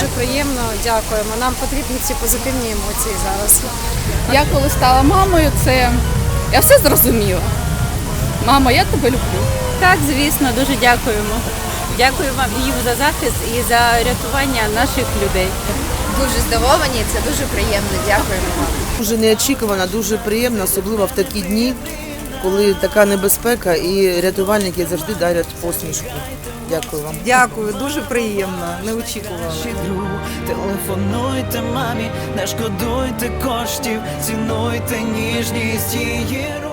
Дуже приємно, дякуємо. Нам потрібні ці позитивні емоції зараз. Я коли стала мамою, це я все зрозуміла. Мамо, я тебе люблю. Так, звісно, дуже дякуємо. Дякую вам їм за захист і за рятування наших людей. Дуже здивовані, це дуже приємно. Дякуємо вам. Дуже неочікувано, дуже приємно, особливо в такі дні, коли така небезпека і рятувальники завжди дарять посмішку. Дякую вам. Дякую, дуже приємно. Не очікувала. Ще друг, телефонуйте мамі, не шкодуйте коштів, цінуйте ніжність її рук.